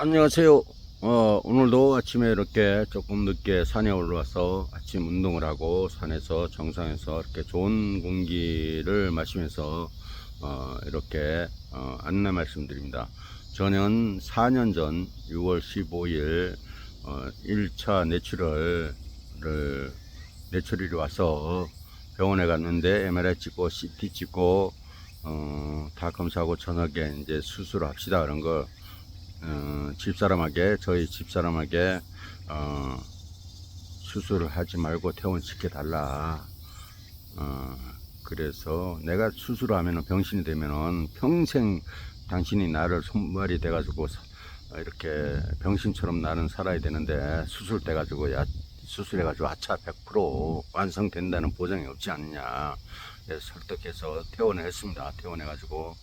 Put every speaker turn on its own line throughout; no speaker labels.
안녕하세요. 어, 오늘도 아침에 이렇게 조금 늦게 산에 올라와서 아침 운동을 하고 산에서 정상에서 이렇게 좋은 공기를 마시면서 어, 이렇게 어, 안내 말씀드립니다. 저는 4년 전 6월 15일 어, 1차 뇌출혈을 뇌출혈이 와서 병원에 갔는데 MRI 찍고 CT 찍고 어, 다 검사하고 저녁에 이제 수술합시다 그런 거 어, 집사람에게 저희 집사람에게 어, 수술을 하지 말고 퇴원시켜 달라. 어, 그래서 내가 수술하면은 병신이 되면은 평생 당신이 나를 손발이 돼가지고 이렇게 병신처럼 나는 살아야 되는데 수술 돼가지고 야 수술해가지고 아차 100% 완성된다는 보장이 없지 않느냐. 그래서 설득해서 퇴원을 했습니다. 퇴원해가지고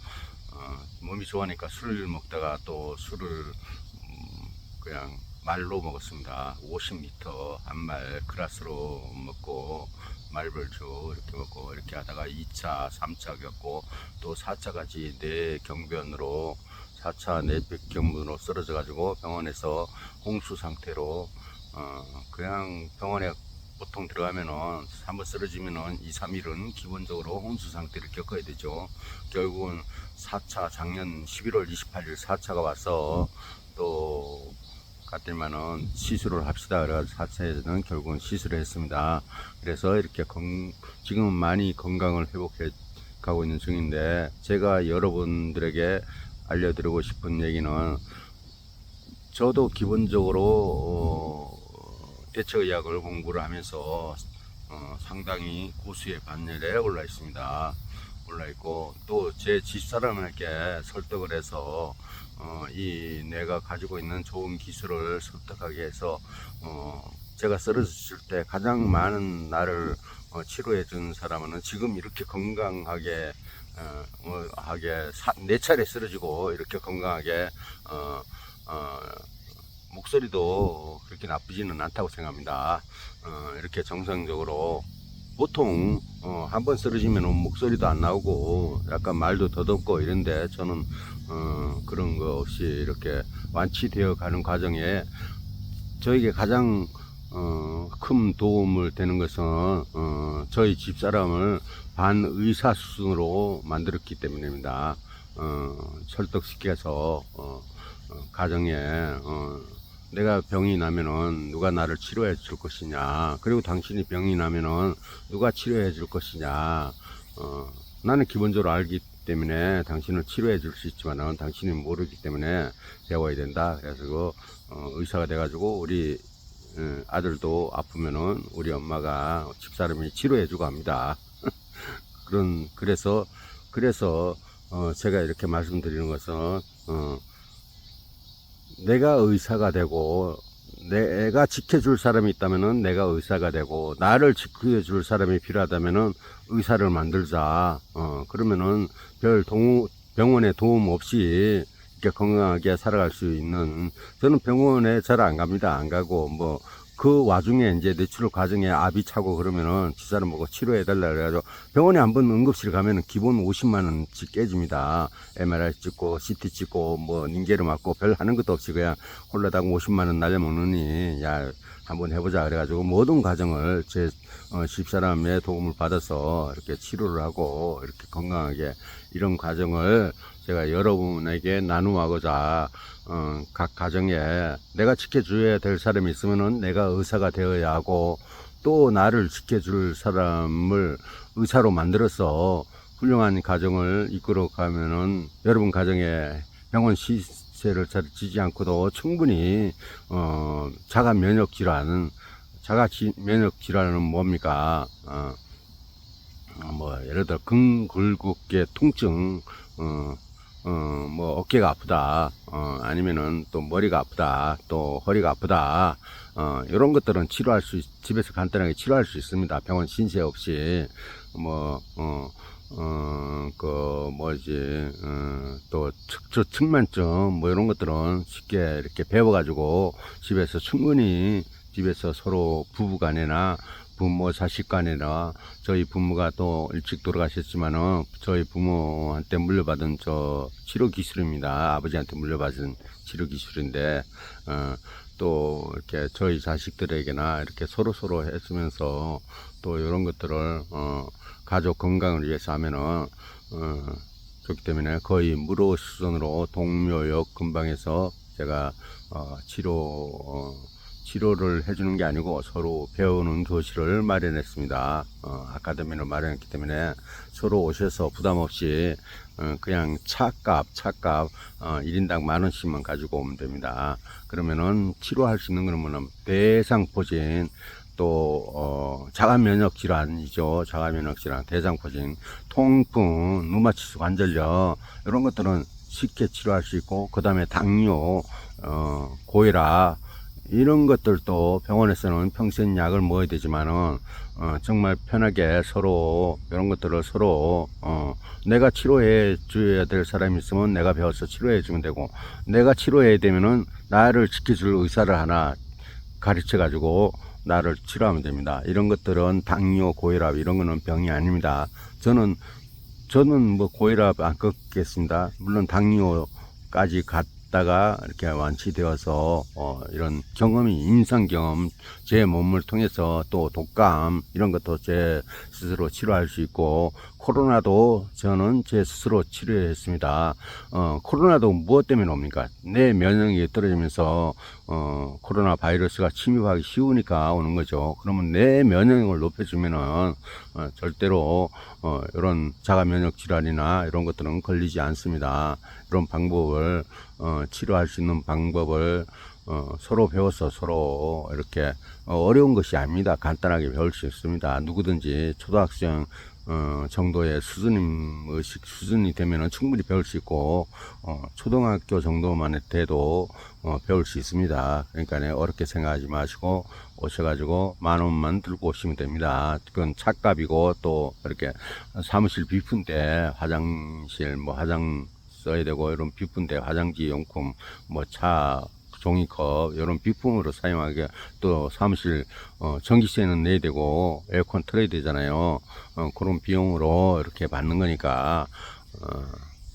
어, 몸이 좋아하니까 술을 먹다가 또 술을 음, 그냥 말로 먹었습니다. 50리터 한말 그라스로 먹고 말벌주 이렇게 먹고 이렇게 하다가 2차, 3차 겪고 또 4차까지 내 경변으로 4차 내벽경변으로 쓰러져 가지고 병원에서 홍수 상태로 어, 그냥 병원에 보통 들어가면은 한번 쓰러지면은 2, 3일은 기본적으로 홍수 상태를 겪어야 되죠. 결국은 4차 작년 11월 28일 4차가 와서 또 갔더니만은 시술을 합시다. 그래가지고 4차에는 결국은 시술을 했습니다. 그래서 이렇게 건, 지금은 많이 건강을 회복해 가고 있는 중인데 제가 여러분들에게 알려드리고 싶은 얘기는 저도 기본적으로 어, 대처의학을 공부를 하면서 어, 상당히 고수의 반열에 올라 있습니다. 올라 있고 또 제 집사람에게 설득을 해서 어, 이 내가 가지고 있는 좋은 기술을 설득하게 해서 어, 제가 쓰러졌을 때 가장 많은 나를 어, 치료해 준 사람은 지금 이렇게 건강하게 어, 어, 하게 사, 네 차례 쓰러지고 이렇게 건강하게 어, 어, 목소리도 그렇게 나쁘지는 않다고 생각합니다. 어, 이렇게 정상적으로 보통 어, 한번 쓰러지면 목소리도 안 나오고 약간 말도 더듬고 이런데 저는 어, 그런 거 없이 이렇게 완치되어 가는 과정에 저에게 가장 어, 큰 도움을 되는 것은 어, 저희 집사람을 반의사수순으로 만들었기 때문입니다. 어, 설득시켜서 어, 어, 가정에 어, 내가 병이 나면은 누가 나를 치료해 줄 것이냐. 그리고 당신이 병이 나면은 누가 치료해 줄 것이냐. 어, 나는 기본적으로 알기 때문에 당신을 치료해 줄 수 있지만은 당신이 모르기 때문에 배워야 된다. 그래서 그, 어, 의사가 돼 가지고 우리 어, 아들도 아프면은 우리 엄마가 집사람이 치료해 주고 합니다. 그런 그래서 그래서 어, 제가 이렇게 말씀드리는 것은 어, 내가 의사가 되고 내가 지켜줄 사람이 있다면은 내가 의사가 되고 나를 지켜줄 사람이 필요하다면은 의사를 만들자. 어 그러면은 별 동, 병원에 도움 없이 이렇게 건강하게 살아갈 수 있는 저는 병원에 잘 안 갑니다. 안 가고 뭐 그 와중에 이제 뇌출혈 과정에 압이 차고 그러면은 지사를 먹고 치료해달라 그래가지고 병원에 한 번 응급실 가면은 기본 50만원씩 깨집니다. MRI 찍고 CT 찍고 뭐 닌게를 맞고 별 하는 것도 없이 그냥 홀라당 50만원 날려먹느니 야 한번 해보자 그래가지고 모든 과정을 제 어, 집사람의 도움을 받아서 이렇게 치료를 하고 이렇게 건강하게 이런 과정을 제가 여러분에게 나누어가고자 어, 각 가정에 내가 지켜줘야 될 사람이 있으면은 내가 의사가 되어야 하고 또 나를 지켜줄 사람을 의사로 만들어서 훌륭한 가정을 이끌어 가면은 여러분 가정에 병원 시세를 잘 지지 않고도 충분히 어, 자가 면역 질환, 자가 지- 면역 질환은 뭡니까? 어, 어, 뭐 예를 들어 근골격계 통증, 어, 어, 뭐 어깨가 아프다, 어, 아니면은 또 머리가 아프다, 또 허리가 아프다, 어, 이런 것들은 치료할 수, 있- 집에서 간단하게 치료할 수 있습니다. 병원 신세 없이, 뭐, 어, 어, 그, 뭐지, 어, 또, 척추 측만증, 뭐, 이런 것들은 쉽게 이렇게 배워가지고 집에서 충분히 집에서 서로 부부 간에나 부모 자식 간이나 저희 부모가 또 일찍 돌아가셨지만은 저희 부모한테 물려받은 저 치료 기술입니다. 아버지한테 물려받은 치료 기술인데 어, 또 이렇게 저희 자식들에게나 이렇게 서로 서로 해주면서 또 이런 것들을 어, 가족 건강을 위해서 하면은 어, 그렇기 때문에 거의 무료 수준으로 동묘역 근방에서 제가 어, 치료 어, 치료를 해주는 게 아니고 서로 배우는 교실을 마련했습니다. 어, 아카데미를 마련했기 때문에 서로 오셔서 부담 없이 어, 그냥 차값 차값 어, 1인당 만 원씩만 가지고 오면 됩니다. 그러면은 치료할 수 있는 뭐냐면 대상포진 또 어, 자가 면역 질환이죠. 자가 면역 질환, 대장포진, 통풍, 누마치수 관절염 이런 것들은 쉽게 치료할 수 있고 그 다음에 당뇨, 어, 고혈압 이런 것들도 병원에서는 평생 약을 먹어야 되지만은 어, 정말 편하게 서로 이런 것들을 서로 어, 내가 치료해 줘야 될 사람이 있으면 내가 배워서 치료해 주면 되고 내가 치료해야 되면은 나를 지켜줄 의사를 하나 가르쳐 가지고 나를 치료하면 됩니다. 이런 것들은 당뇨, 고혈압 이런 거는 병이 아닙니다. 저는 저는 뭐 고혈압 안 꺾겠습니다. 물론 당뇨까지 갔 다가 이렇게 완치되어서 어, 이런 경험이 임상 경험 제 몸을 통해서 또 독감 이런 것도 제 스스로 치료할 수 있고 코로나도 저는 제 스스로 치료했습니다. 어, 코로나도 무엇 때문에 옵니까? 내 면역력이 떨어지면서 어, 코로나 바이러스가 침입하기 쉬우니까 오는 거죠. 그러면 내 면역력을 높여주면은 어, 절대로 어, 이런 자가 면역 질환이나 이런 것들은 걸리지 않습니다. 이런 방법을 어, 치료할 수 있는 방법을 어, 서로 배워서 서로 이렇게 어, 어려운 것이 아닙니다. 간단하게 배울 수 있습니다. 누구든지 초등학생 어, 정도의 수준임 의식 수준이 되면은 충분히 배울 수 있고 어, 초등학교 정도만 돼도 어, 배울 수 있습니다. 그러니까 네, 어렵게 생각하지 마시고 오셔가지고 만 원만 들고 오시면 됩니다. 그건 차값이고 또 이렇게 사무실 비푼데 화장실 뭐 화장 써야 되고 이런 비푼데 화장지 용품 뭐차 종이컵 이런 비품으로 사용하게 또 사무실 어, 전기세는 내야 되고 에어컨 틀어야 되잖아요. 어, 그런 비용으로 이렇게 받는 거니까 어,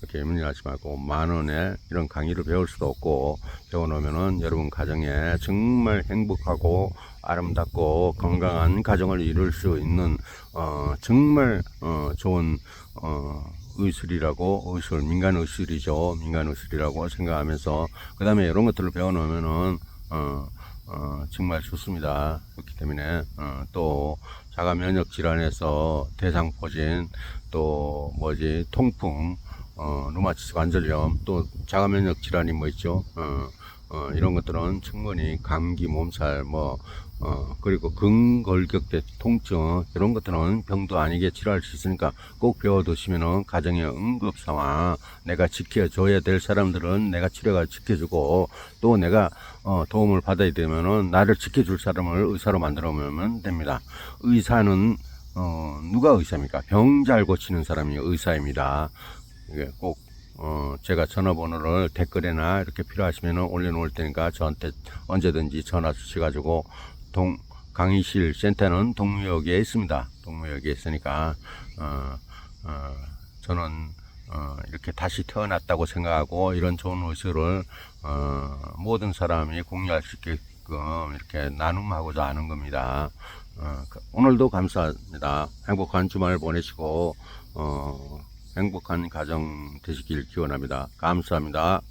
이렇게 염려하지 말고 만 원에 이런 강의를 배울 수도 없고 배워놓으면은 여러분 가정에 정말 행복하고 아름답고 건강한 가정을 이룰 수 있는 어, 정말 어, 좋은 어, 의술이라고 의술 민간 의술이죠. 민간 의술이라고 생각하면서. 그 다음에 이런 것들을 배워놓으면은 어, 어, 정말 좋습니다. 그렇기 때문에 어, 또 자가 면역 질환에서 대상포진 또 뭐지 통풍 어, 루마티스 관절염 또 자가 면역 질환이 뭐 있죠? 어, 어, 이런 것들은 충분히 감기 몸살 뭐 어, 그리고 근골격대 통증 이런 것들은 병도 아니게 치료할 수 있으니까 꼭 배워두시면은 가정의 응급 상황 내가 지켜줘야 될 사람들은 내가 치료가 지켜주고 또 내가 어, 도움을 받아야 되면은 나를 지켜줄 사람을 의사로 만들어 놓으면 됩니다. 의사는 어, 누가 의사입니까? 병 잘 고치는 사람이 의사입니다. 이게 꼭 어, 제가 전화번호를 댓글에나 이렇게 필요하시면 올려놓을 테니까 저한테 언제든지 전화 주셔가지고 동, 강의실 센터는 동묘역에 있습니다. 동묘역에 있으니까, 어, 어, 저는, 어, 이렇게 다시 태어났다고 생각하고 이런 좋은 의술을, 어, 모든 사람이 공유할 수 있게끔 이렇게 나눔하고자 하는 겁니다. 어, 그- 오늘도 감사합니다. 행복한 주말 보내시고, 어, 행복한 가정 되시길 기원합니다. 감사합니다.